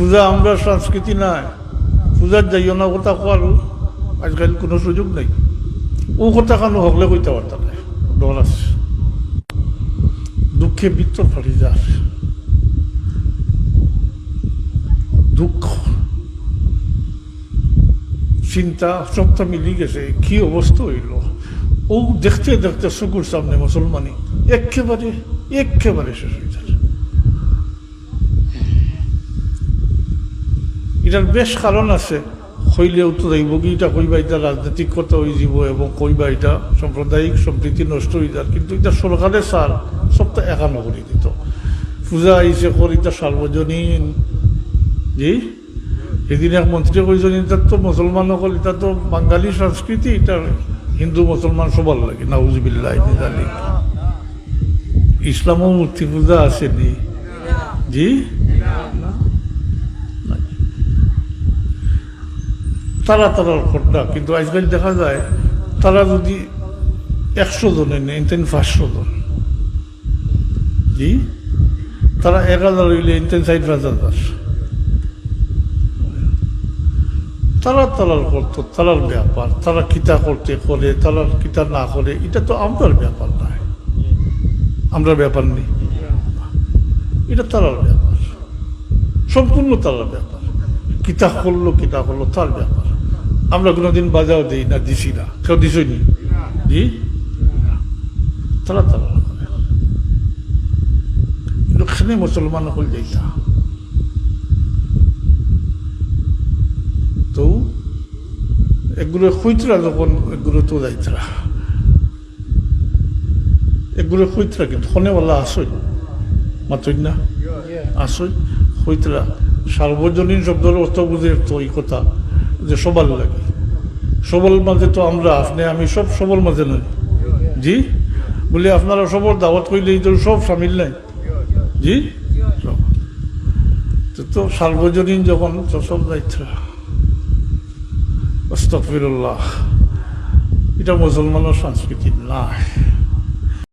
পূজা আমরা সংস্কৃতি নাই। পূজার যাইও না কথা কোয়ার আজকাল কোনো সুযোগ নাই। ও কথা কানো হকলে কইতে পারতাম না ডর আছে। দুঃখে বৃত্ত ফাটি যায় দুঃখ। চিন্তা সবটা মিলি গেছে। কি অবস্থা হইল? ও দেখতে দেখতে চকুর সামনে মুসলমানি একেবারে একেবারে শেষ হয়ে যাচ্ছে এটার বেশ কারণ আছে। হইলেও তো দেখব কি এটা কইবা এটা রাজনৈতিক কথা হয়ে যাব এবং কইবা এটা সাম্প্রদায়িক সম্প্রীতি নষ্ট হয়ে যার কিন্তু এটা সরকারের সার সবটা একান্ন করে দিত। পূজা আইসে করি, এটা সার্বজনীন। জি? সেদিন এক মন্ত্রী কইছেন, এটা তো মুসলমান সকল এটা তো বাঙালি সংস্কৃতি, এটা হিন্দু মুসলমান সবার লাগে, নাউজবিল্লাহ ইসলামও মূর্তি পূজা আসেনি। জি? তারা তারার ঘটনা, কিন্তু আজকাল দেখা যায় তারা যদি একশো জনে নেন তেন পাঁচশো জন। জি? তারা এক হাজার হইলে ইন্টেন ষাট হাজার তারা তারার করতো তারার ব্যাপার, তারা কিতা করতে করে, তারা কিতা না করে, এটা তো আমরার ব্যাপার নয় আমরা ব্যাপার নেই। এটা তারার ব্যাপার। সম্পূর্ণ তারার ব্যাপার। কিতা করল কিতা করল, তার ব্যাপার। আমরা কোনোদিন বাজাও দিই না, দিছি না। কেউ দিছই নি? জি তারা তারা এখানে মুসলমান হল যাইতা তো এগুলো খুঁজরা যখন এগুলো তো যাইতরা। এগুলো খুঁজরা কিন্তু ফোনেওয়ালা আসই। মাতই না? আসই। হইতরা সার্বজনীন শব্দের অর্থ বুঝে তো এই কথা। যে সবার লাগে। সবল মাঝে তো আমরা, আপনি, আমি সব সবল মাঝে নই। জি? বলি, আপনারা সবর দাওয়াত করলে এই তো সব সামিল নাই। জি। তো সার্বজনীন যখন তো সব দায়িত্ব এটা মুসলমানের সংস্কৃতি না